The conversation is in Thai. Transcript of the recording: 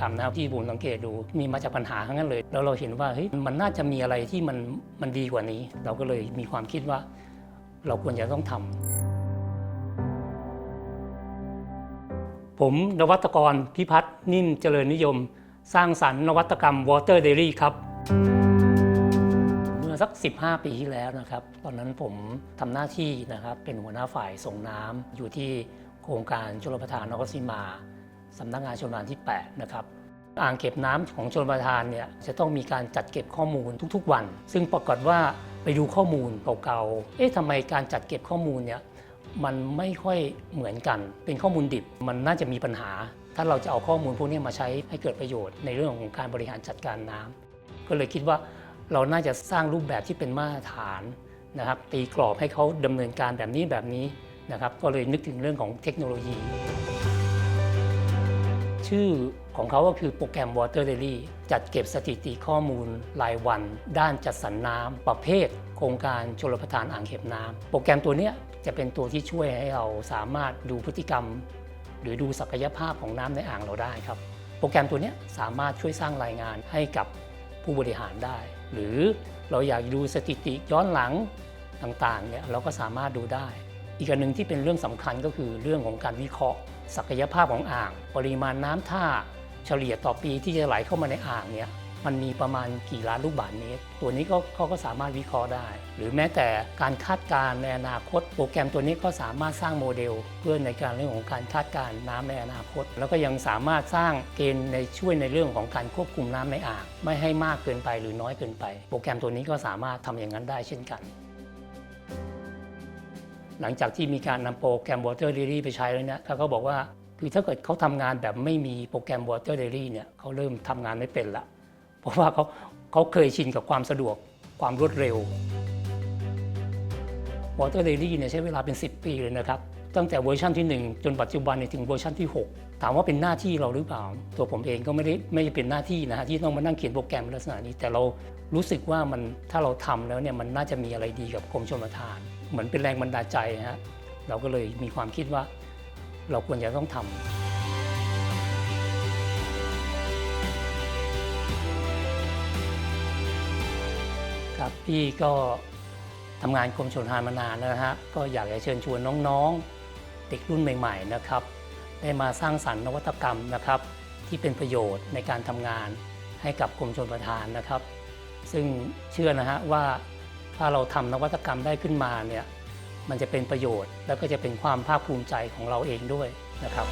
ทำนะครับที่ผมสังเกตดูมีมาจากปัญหาทั้งนั้นเลย แล้วเราเห็นว่าเฮ้ยมันน่าจะมีอะไรที่มันมันดีกว่านี้ เราก็เลยมีความคิดว่า เราควรจะต้องทำผมนวัตกรพิพัฒน์นิ่มเจริญนิยม สร้างสรรค์นวัตกรรม Water Dairy ครับเมื่อสัก 15 ปีที่แล้วนะครับ ตอนนั้นผมทำหน้าที่นะครับเป็นหัวหน้าฝ่ายส่งน้ำอยู่ที่โครงการชลประทานนครศรีมา สำนักงานชลประทานที่8นะครับอ่างเก็บน้ำของชลประทานเนี่ยจะต้องมีการจัดเก็บข้อมูลทุกๆวัน ซึ่งปรากฏว่าไปดูข้อมูลเก่าๆ เอ๊ะทำไมการจัดเก็บข้อมูลเนี่ยมันไม่ค่อยเหมือนกัน เป็นข้อมูลดิบ มันน่าจะมีปัญหา ถ้าเราจะเอาข้อมูลพวกนี้มาใช้ให้เกิดประโยชน์ในเรื่องของการบริหารจัดการน้ำก็เลยคิดว่าเราน่าจะสร้างรูปแบบที่เป็นมาตรฐานนะครับ ตีกรอบให้เขาดำเนินการแบบนี้แบบนี้นะครับ ก็เลยนึกถึงเรื่องของเทคโนโลยี ชื่อของเขาก็คือโปรแกรม Water Daily จัดเก็บสถิติข้อมูลรายวัน ด้านจัดสรรน้ำประเภท โครงการชลประทานอ่างเก็บน้ำโปรแกรมตัวนี้จะเป็นตัวที่ช่วยให้เราสามารถดูพฤติกรรม หรือดูศักยภาพของน้ำในอ่างเราได้ครับ โปรแกรมตัวนี้สามารถช่วยสร้างรายงานให้กับผู้บริหารได้ หรือเราอยากดูสถิติย้อนหลังต่างๆเนี่ยเราก็สามารถดูได้ อีกอันหนึ่งที่เป็นเรื่องสำคัญก็คือเรื่องของการวิเคราะห์ ศักยภาพของอ่าง ปริมาณน้ำท่า เฉลี่ยต่อปีที่จะไหลเข้ามาในอ่างเนี่ยมันมีประมาณกี่ล้านลูกบาศก์เมตร ตัวนี้ก็เขาก็สามารถวิเคราะห์ได้ หรือแม้แต่การคาดการณ์ในอนาคต โปรแกรมตัวนี้ก็สามารถสร้างโมเดล เพื่อในการเรื่องของการคาดการณ์น้ำในอนาคต แล้วก็ยังสามารถสร้างเกณฑ์ในช่วยในเรื่องของการควบคุมน้ำในอ่าง ไม่ให้มากเกินไปหรือน้อยเกินไป โปรแกรมตัวนี้ก็สามารถทำอย่างนั้นได้เช่นกัน หลังจากที่มีการนำโปรแกรม Water Daily ไปใช้แล้วเนี่ยเขาก็บอกว่าคือถ้าเกิดเขาทำงานแบบไม่มีโปรแกรม Water Daily เนี่ยเขาเริ่มทำงานไม่เป็นละ เพราะว่าเขาเขาเคยชินกับความสะดวกความรวดเร็ว Water Daily เนี่ยใช้เวลาเป็น 10 ปีเลยนะครับ ตั้งแต่เวอร์ชันที่ 1 จนปัจจุบันถึงเวอร์ชันที่ 6 ถามว่าเป็นหน้าที่เราหรือเปล่า ตัวผมเองก็ไม่ได้ไม่เป็นหน้าที่นะฮะที่ต้องมานั่งเขียนโปรแกรมลักษณะนี้แต่เรารู้สึกว่ามันถ้าเราทำแล้วเนี่ยมันน่าจะมีอะไรดีกับกรมชลประทาน เหมือนเป็นแรงบันดาลใจนะฮะเราก็เลยมีความคิดว่าเราควรจะต้องทำครับพี่ก็ทำงานกรมชลประทานมานานแล้วนะฮะก็อยากจะเชิญชวนน้องๆเด็กรุ่นใหม่ๆนะครับ ได้มาสร้างสรรค์นวัตกรรมนะครับ ที่เป็นประโยชน์ในการทำงานให้กับกรมชลประทานนะครับ ซึ่งเชื่อนะฮะว่า ถ้าเราทำนวัตกรรมได้ขึ้นมาเนี่ยมันจะเป็นประโยชน์ แล้วก็จะเป็นความภาคภูมิใจของเราเองด้วยนะครับ